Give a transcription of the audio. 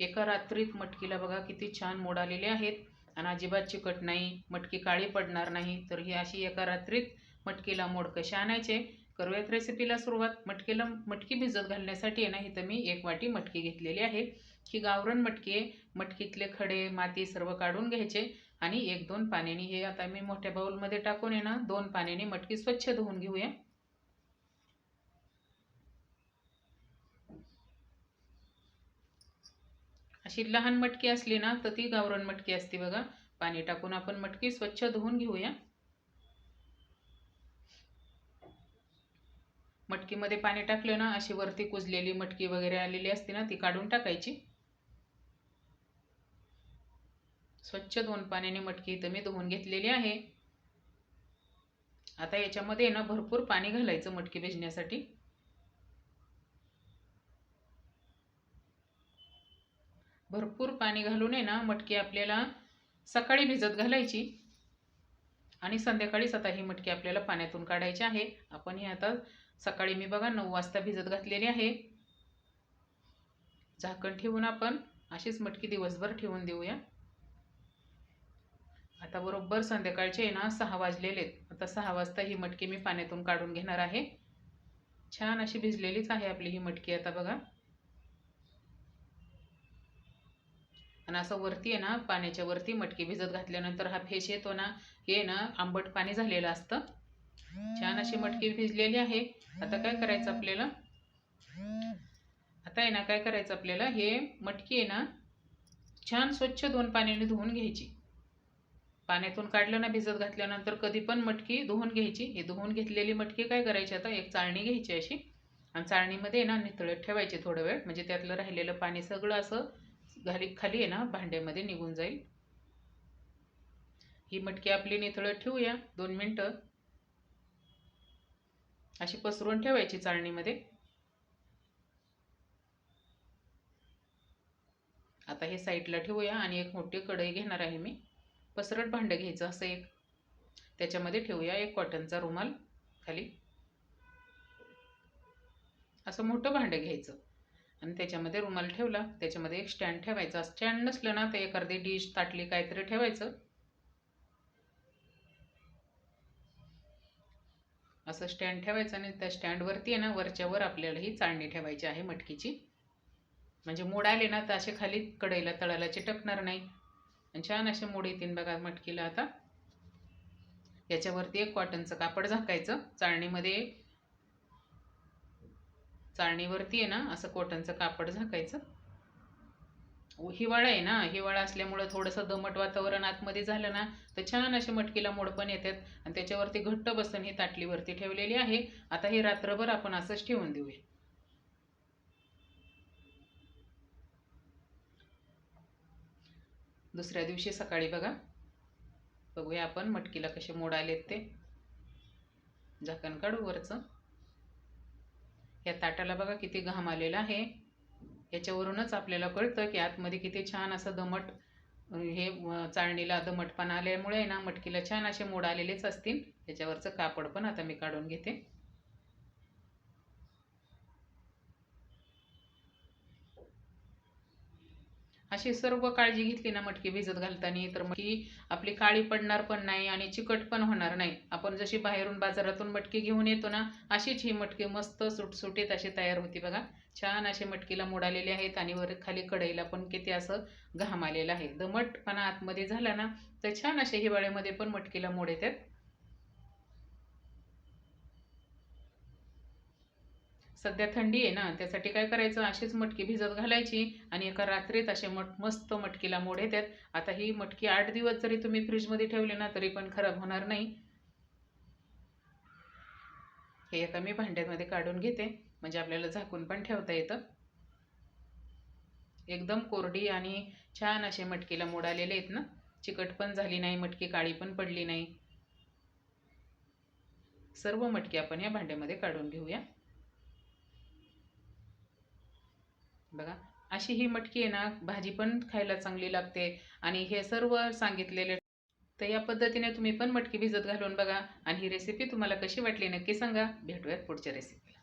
एका रात्रीत मटकीला बघा किती छान मोड आलेले आहेत. आणि अजिबात चिकट नाही मटकी काळी पडणार नाही. तर ही अशी एका रात्रीत मटकीला मोड कसे आणायचे? करूयात रेसिपीला सुरुवात. मटकीला मटकी भिजत घालण्यासाठी आहे ना इथं मी एक वाटी मटकी घेतलेली आहे. ही गावरण मटकी आहे. मटकीतले खडे माती सर्व काढून घ्यायचे आणि एक दोन पाण्याने हे आता मी मोठ्या बाउलमध्ये टाकून आहे ना दोन पाण्याने मटकी स्वच्छ धुवून घेऊया. अशी लहान मटकी असली ना तर ती गावरण मटकी असते बघा. पाणी टाकून आपण मटकी स्वच्छ धुवून घेऊया. मटकीमध्ये पाणी टाकलं ना अशी वरती कुजलेली मटकी वगैरे आलेली असते ना ती काढून टाकायची. स्वच्छ दोन पाण्याने मटकी इथं मी धुवून घेतलेली आहे. आता याच्यामध्ये ना भरपूर पाणी घालायचं मटकी भिजण्यासाठी. भरपूर पाणी घालून आहे ना मटकी आपल्याला सकाळी भिजत घालायची आणि संध्याकाळीच आता ही मटकी आपल्याला पाण्यातून काढायची आहे. आपण ही आता सकाळी मी बघा नऊ वाजता भिजत घातलेली आहे. झाकण ठेवून आपण अशीच मटकी दिवसभर ठेवून देऊया. आता बरोबर संध्याकाळचे ना सहा वाजलेले आहेत. आता सहा वाजता ही मटकी मी पाण्यातून काढून घेणार आहे. छान अशी भिजलेलीच आहे आपली ही मटकी आता बघा. आणि असं वरती आहे ना पाण्याच्या वरती मटकी भिजत घातल्यानंतर हा फेस येतो ना हे ना आंबट पाणी झालेलं असतं. छान अशी मटकी भिजलेली आहे. आता काय करायचं आपल्याला? आता आहे ना काय करायचं आपल्याला? हे मटकी आहे ना छान स्वच्छ दोन पाण्याने धुवून घ्यायची. पाण्यातून काढलं ना भिजत घातल्यानंतर कधी पण मटकी धुवून घ्यायची. हे धुवून घेतलेली मटकी काय करायची आता? एक चाळणी घ्यायची अशी. आणि चाळणीमध्ये ना नितळत ठेवायची थोडा वेळ. म्हणजे त्यातलं राहिलेलं पाणी सगळं असं घाली खाली आहे ना भांड्यामध्ये निघून जाईल. ही मटकी आपली निथळत ठेवूया दोन मिनटं. अशी पसरून ठेवायची चाळणीमध्ये. आता हे साईडला ठेवूया आणि एक मोठी कढई घेणार आहे मी. पसरट भांडं घ्यायचं असं एक. त्याच्यामध्ये ठेवूया एक कॉटनचा रुमाल खाली. असं मोठं भांडं घ्यायचं. आणि त्याच्यामध्ये रुमाल ठेवला त्याच्यामध्ये एक स्टँड ठेवायचा. स्टँड नसलं ना तर एक अर्धी डिश ताटली काहीतरी ठेवायचं. असं स्टँड ठेवायचं आणि त्या स्टँडवरती आहे ना वरच्यावर आपल्याला ही चाळणी ठेवायची आहे मटकीची. म्हणजे मोड आले ना तर असे खाली कढईला तळाला चिटकणार नाही. आणि छान असे मोड येतील बघा मटकीला आता. याच्यावरती एक कॉटनचं कापड झाकायचं. चाळणीमध्ये चाळणीवरती आहे ना असं कॉटनचं कापड झाकायचं. हिवाळा आहे ना हिवाळा असल्यामुळं थोडंसं दमट वातावरण आतमध्ये झालं ना तर छान असे मटकीला मोड पण येतात. आणि त्याच्यावरती घट्ट बसन ही ताटलीवरती ठेवलेली आहे. आता हे रात्रभर आपण असंच ठेवून देऊया. दुसऱ्या दिवशी सकाळी बघा. बघूया आपण मटकीला कसे मोड आलेत ते. झाकण काढू वरचं. या ताटाला बघा किती घाम आलेला आहे. याच्यावरूनच आपल्याला कळतं की आतमध्ये किती छान असं दमट हे चाळणीला दमटपणा आल्यामुळे ना मटकीला छान असे मोड आलेलेच असतील. याच्यावरचं कापड पण आता मी काढून घेते. अशी सर्व काळजी घेतली ना मटकी भिजत घालताना तर मटकी आपली काळी पडणार पण नाही आणि चिकट पण होणार नाही. आपण जशी बाहेरून बाजारातून मटकी घेऊन येतो ना अशीच ही मटकी मस्त सुटसुटीत अशी तयार होती बघा. छान असे मटकीला मोडालेले आहेत आणि वर खाली कढईला पण किती असं घाम आलेलं आहे. दमटपणा आतमध्ये झाला ना तर छान असे हिवाळ्यामध्ये पण मटकीला मोड येतात. सध्या थंडी आहे ना त्यासाठी काय करायचं? अशीच मटकी भिजत घालायची आणि एका रात्रीत असे मट मस्त मटकीला मोड येतात. आता ही मटकी आठ दिवस जरी तुम्ही फ्रीजमध्ये ठेवली ना तरी पण खराब होणार नाही. हे एका मी भांड्यामध्ये काढून घेते. म्हणजे आपल्याला झाकून पण ठेवता येतं. एकदम कोरडी आणि छान असे मटकीला मोड आलेले आहेत ना. चिकट पण झाली नाही मटकी काळी पण पडली नाही. सर्व मटकी आपण या भांड्यामध्ये काढून घेऊया. बघा. अशी ही मटकी आहे ना भाजी पण खायला चांगली लागते. आणि हे सर्व सांगितलेले तर या पद्धतीने तुम्ही पण मटकी भिजत घालून बघा. आणि ही रेसिपी तुम्हाला कशी वाटली नक्की सांगा. भेटूयात पुढच्या रेसिपी